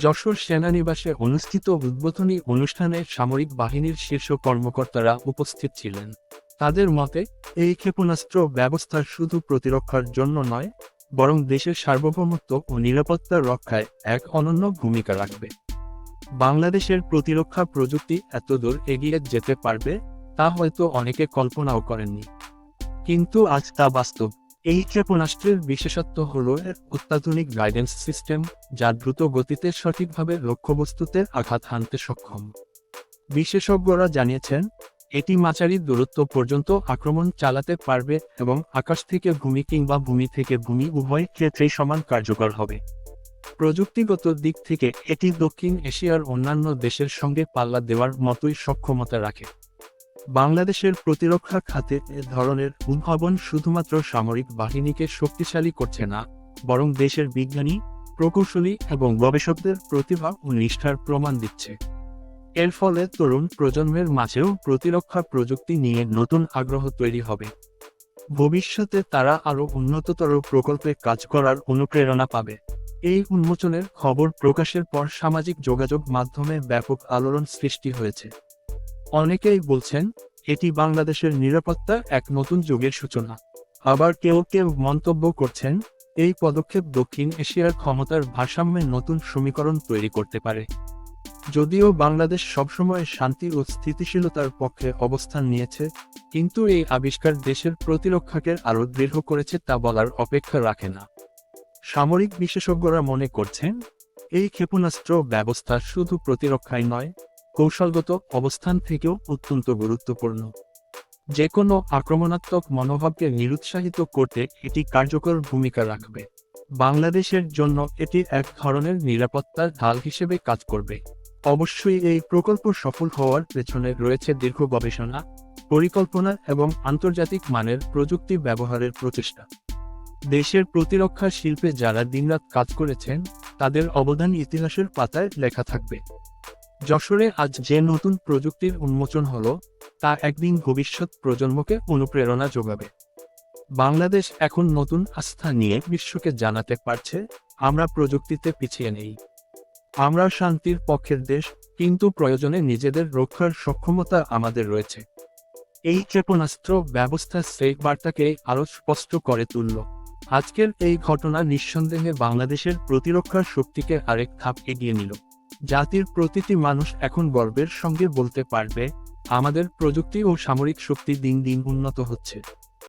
যশোর সেনানিবাসে অনুষ্ঠিত উদ্বোধনী অনুষ্ঠানে সামরিক বাহিনীর শীর্ষ কর্মকর্তারা উপস্থিত ছিলেন। তাদের মতে, এই ক্ষেপণাস্ত্র ব্যবস্থা শুধু প্রতিরক্ষার জন্য নয়, বরং দেশের সার্বভৌমত্ব ও নিরাপত্তা রক্ষায় এক অনন্য ভূমিকা রাখবে। বাংলাদেশের প্রতিরক্ষা প্রযুক্তি এতদূর এগিয়ে যেতে পারবে, তা হয়তো অনেকে কল্পনাও করেননি। কিন্তু আজ তা বাস্তব। এই ক্ষেপণাস্ত্রের বিশেষত্ব হল এর অত্যাধুনিক গাইডেন্স সিস্টেম যা দ্রুত গতিতে সঠিকভাবে লক্ষ্যবস্তুতে আঘাত হানতে সক্ষম। বিশেষজ্ঞরা জানিয়েছেন, এটি মাঝারি দূরত্ব পর্যন্ত আক্রমণ চালাতে পারবে এবং আকাশ থেকে ভূমি কিংবা ভূমি থেকে ভূমি উভয় ক্ষেত্রেই সমান কার্যকর হবে। প্রযুক্তিগত দিক থেকে এটি দক্ষিণ এশিয়ার অন্যান্য দেশের সঙ্গে পাল্লা দেওয়ার মতোই সক্ষমতা রাখে। বাংলাদেশের প্রতিরক্ষা খাতে এ ধরনের উদ্ভাবন শুধুমাত্র সামরিক বাহিনীকে শক্তিশালী করছে না, বরং দেশের বিজ্ঞানী, প্রকৌশলী এবং গবেষকদের প্রতিভা ও নিষ্ঠার প্রমাণ দিচ্ছে। এর ফলে তরুণ প্রজন্মের মাঝেও প্রতিরক্ষা প্রযুক্তি নিয়ে নতুন আগ্রহ তৈরি হবে। ভবিষ্যতে তারা আরও উন্নততর প্রকল্পে কাজ করার অনুপ্রেরণা পাবে। এই উন্মোচনের খবর প্রকাশের পর সামাজিক যোগাযোগ মাধ্যমে ব্যাপক আলোড়ন সৃষ্টি হয়েছে। অনেকেই বলছেন, এটি বাংলাদেশের নিরাপত্তা এক নতুন যুগের সূচনা। আবার কেউ কেউ মন্তব্য করছেন, এই পদক্ষেপ দক্ষিণ এশিয়ার ক্ষমতার ভারসাম্যে নতুন সমীকরণ তৈরি করতে পারে। যদিও বাংলাদেশ সবসময় শান্তি ও স্থিতিশীলতার পক্ষে অবস্থান নিয়েছে, কিন্তু এই আবিষ্কার দেশের প্রতিরক্ষাকে আরও দৃঢ় করেছে তা বলার অপেক্ষা রাখে না। সামরিক বিশেষজ্ঞরা মনে করছেন, এই ক্ষেপণাস্ত্র ব্যবস্থা শুধু প্রতিরক্ষায় নয় কৌশলগত অবস্থান থেকেও অত্যন্ত গুরুত্বপূর্ণ। যে কোনো আক্রমণাত্মক মনোভাবকে নিরুৎসাহিত করতে এটি কার্যকর ভূমিকা রাখবে। বাংলাদেশের জন্য এটি এক ধরনের নিরাপত্তার ঢাল হিসেবে কাজ করবে। অবশ্যই এই প্রকল্প সফল হওয়ার পেছনে রয়েছে দীর্ঘ গবেষণা, পরিকল্পনা এবং আন্তর্জাতিক মানের প্রযুক্তি ব্যবহারের প্রচেষ্টা। দেশের প্রতিরক্ষা শিল্পে যারা দিনরাত কাজ করেছেন, তাদের অবদান ইতিহাসের পাতায় লেখা থাকবে। যশোরে আজ যে নতুন প্রযুক্তির উন্মোচন হল, তা একদিন ভবিষ্যৎ প্রজন্মকে অনুপ্রেরণা যোগাবে। বাংলাদেশ এখন নতুন আস্থা নিয়ে বিশ্বকে জানাতে পারছে, আমরা প্রযুক্তিতে পিছিয়ে নেই। আমরা শান্তির পক্ষের দেশ, কিন্তু প্রয়োজনে নিজেদের রক্ষার সক্ষমতা আমাদের রয়েছে। এই ক্ষেপণাস্ত্র ব্যবস্থা সেই বার্তাকে আরও স্পষ্ট করে তুলল। আজকের এই ঘটনা নিঃসন্দেহে বাংলাদেশের প্রতিরক্ষার শক্তিকে আরেক ধাপ এগিয়ে নিল। জাতির প্রতিটি মানুষ এখন গর্বের সঙ্গে বলতে পারবে, আমাদের প্রযুক্তি ও সামরিক শক্তি দিন দিন উন্নত হচ্ছে।